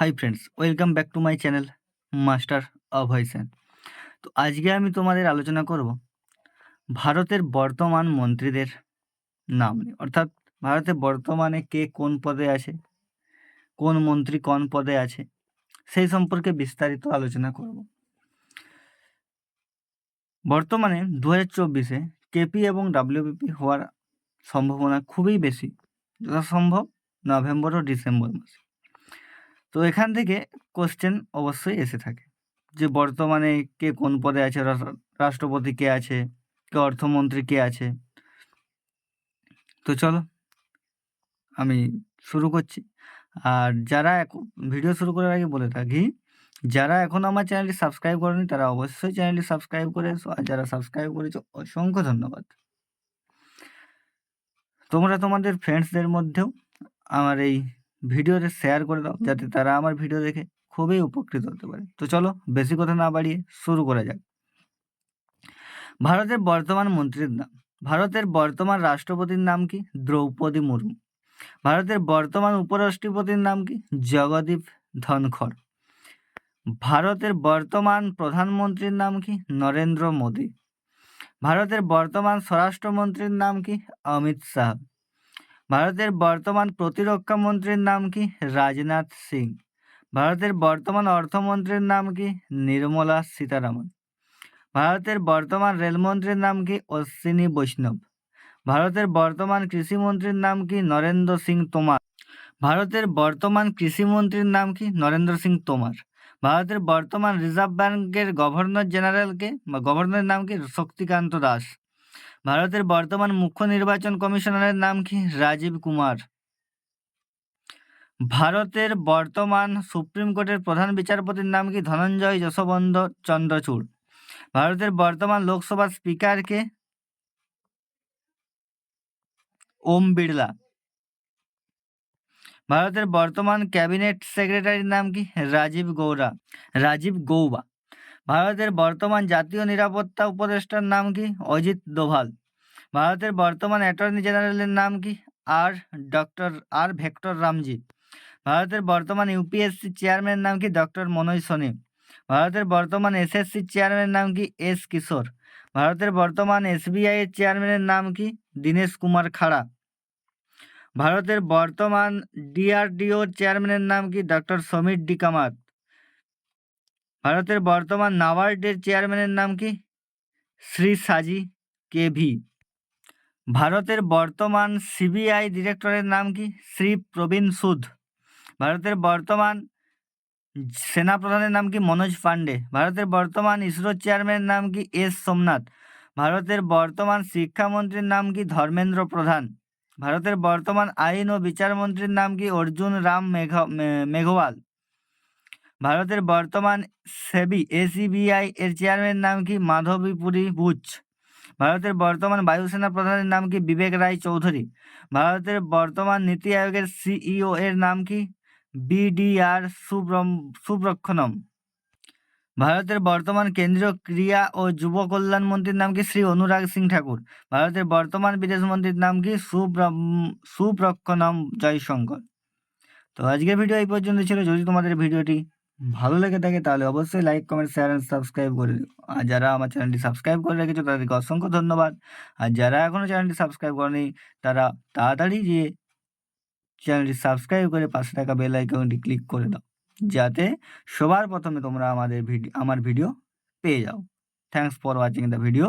Hi friends welcome back to my channel master Abhaysen তো আজকে আমি তোমাদের আলোচনা করব ভারতের বর্তমান মন্ত্রীদের নাম নিয়ে। অর্থাৎ ভারতে বর্তমানে কে কোন পদে আছে, কোন মন্ত্রী কোন পদে আছে, সেই সম্পর্কে বিস্তারিত আলোচনা করব। বর্তমানে দু হাজার চব্বিশে কেপি এবং ডাব্লিউবিপি হওয়ার সম্ভাবনা খুবই বেশি। যথাসম্ভব নভেম্বর ও ডিসেম্বর মাসে। তো এখান থেকে কোশ্চেন অবশ্যই এসে থাকে। যে বর্তমানে কে কোন পদে আছে রাষ্ট্রপতি কে আছে, কে অর্থমন্ত্রী কে আছে? তো চলো, আমি শুরু করছি। আর যারা ভিডিও শুরু করার আগে বলে থাকি যারা এখন আমার চ্যানেলটি সাবস্ক্রাইব করেনি, তারা অবশ্যই চ্যানেলটি সাবস্ক্রাইব করে আর যারা সাবস্ক্রাইব করেছ, অসংখ্য ধন্যবাদ। তোমরা তোমাদের ফ্রেন্ডসদের মধ্যেও আমার এই ভিডিওতে শেয়ার করে দাও যাতে তারা আমার ভিডিও দেখে খুবই উপকৃত হতে পারে। তো চলো বেশি কথা না বাড়িয়ে শুরু করা যাক। ভারতের বর্তমান মন্ত্রীর নাম। ভারতের বর্তমান রাষ্ট্রপতির নাম কি? দ্রৌপদী মুর্মু। ভারতের বর্তমান উপরাষ্ট্রপতির নাম কি? জগদীপ ধনখড়। ভারতের বর্তমান প্রধানমন্ত্রীর নাম কি? নরেন্দ্র মোদী। ভারতের বর্তমান স্বরাষ্ট্রমন্ত্রীর নাম কি? অমিত শাহ। ভারতের বর্তমান প্রতিরক্ষা মন্ত্রীর নাম কি? রাজনাথ সিং। ভারতের বর্তমান অর্থমন্ত্রীর নাম কি? নির্মলা সীতারামন। ভারতের বর্তমান রেলমন্ত্রীর নাম কি? অশ্বিনী বৈষ্ণব। ভারতের বর্তমান কৃষিমন্ত্রীর নাম কি? নরেন্দ্র সিং তোমার। ভারতের বর্তমান কৃষিমন্ত্রীর নাম কি? নরেন্দ্র সিং তোমার। ভারতের বর্তমান রিজার্ভ ব্যাংকের গভর্নর জেনারেলকে বা গভর্নরের নাম কি? শক্তিকান্ত দাস। ভারতের বর্তমান মুখ্য নির্বাচন কমিশনারের নাম কি? রাজীব কুমার। ভারতের বর্তমান সুপ্রিম কোর্টের প্রধান বিচারপতির নাম কি? ধনঞ্জয় যশবন্ত চন্দ্রচূড়। ভারতের বর্তমান লোকসভার স্পিকারকে ওম বিড়লা। ভারতের বর্তমান ক্যাবিনেট সেক্রেটারির নাম কি? রাজীব গৌড়া। রাজীব গৌবা। ভারতের বর্তমান জাতীয় নিরাপত্তা উপদেষ্টার নাম কি? অজিত দোভাল। ভারতের বর্তমান অ্যাটর্নি জেনারেলের নাম কি? আর, ডক্টর আর ভেক্টর রামজি ভারতের বর্তমান ইউপিএসসি চেয়ারম্যানের নাম কি? ডক্টর মনোজ সোনি। ভারতের বর্তমান এসএসসি চেয়ারম্যানের নাম কি? এস কিশোর। ভারতের বর্তমান এসবিআই এর চেয়ারম্যানের নাম কি? দীনেশ কুমার খাড়া। ভারতের বর্তমান ডিআরডিও চেয়ারম্যানের নাম কি? Doctor Samir D Kamat. ভারতের বর্তমান নাবার্ডের চেয়ারম্যানের নাম কি? শ্রী সাজি কে ভি। ভারতের বর্তমান সিবিআই ডিরেক্টরের নাম কি? শ্রী প্রবীণ সুদ ভারতের বর্তমান সেনাপ্রধানের নাম কি? মনোজ পান্ডে ভারতের বর্তমান ইসরো চেয়ারম্যানের নাম কি? এস সোমনাথ। ভারতের বর্তমান শিক্ষামন্ত্রীর নাম কি? ধর্মেন্দ্র প্রধান। ভারতের বর্তমান আইন ও বিচারমন্ত্রীর নাম কি? অর্জুন রাম মেঘ মেঘওয়াল। ভারতের বর্তমান সেবি, এসিবিআই এর চেয়ারম্যানের নাম কি? মাধবীপুরী বুচ ভারতের বর্তমান বায়ুসেনা প্রধানের নাম কি? বিবেক রায় চৌধুরী। ভারতের বর্তমান নীতি আয়োগের সিইও এর নাম কি? বিডিআর সুব্রক্ষণম। ভারতের বর্তমান কেন্দ্রীয় ক্রীড়া ও যুব কল্যাণ মন্ত্রীর নাম কি? শ্রী অনুরাগ সিং ঠাকুর। ভারতের বর্তমান বিদেশ মন্ত্রীর নাম কি? সুব্রক্ষণম জয়শঙ্কর। তো আজকের ভিডিও এই পর্যন্ত ছিল। যদি তোমাদের ভিডিওটি ভালো লেগে থাকে তাহলে অবশ্যই like comment share and subscribe করে দিও। আর যারা আমার চ্যানেলটি সাবস্ক্রাইব করে রেখেছো, তাদেরকে অসংখ্য ধন্যবাদ। আর যারা এখনও চ্যানেলটি সাবস্ক্রাইব করেনি, তারা তাড়াতাড়ি গিয়ে চ্যানেলটি সাবস্ক্রাইব করে পাশে থাকা বেল আইকনটি ক্লিক করে দাও, যাতে সবার প্রথমে তোমরা আমাদের ভিডিও আমার ভিডিও পেয়ে যাও। Thanks for watching the video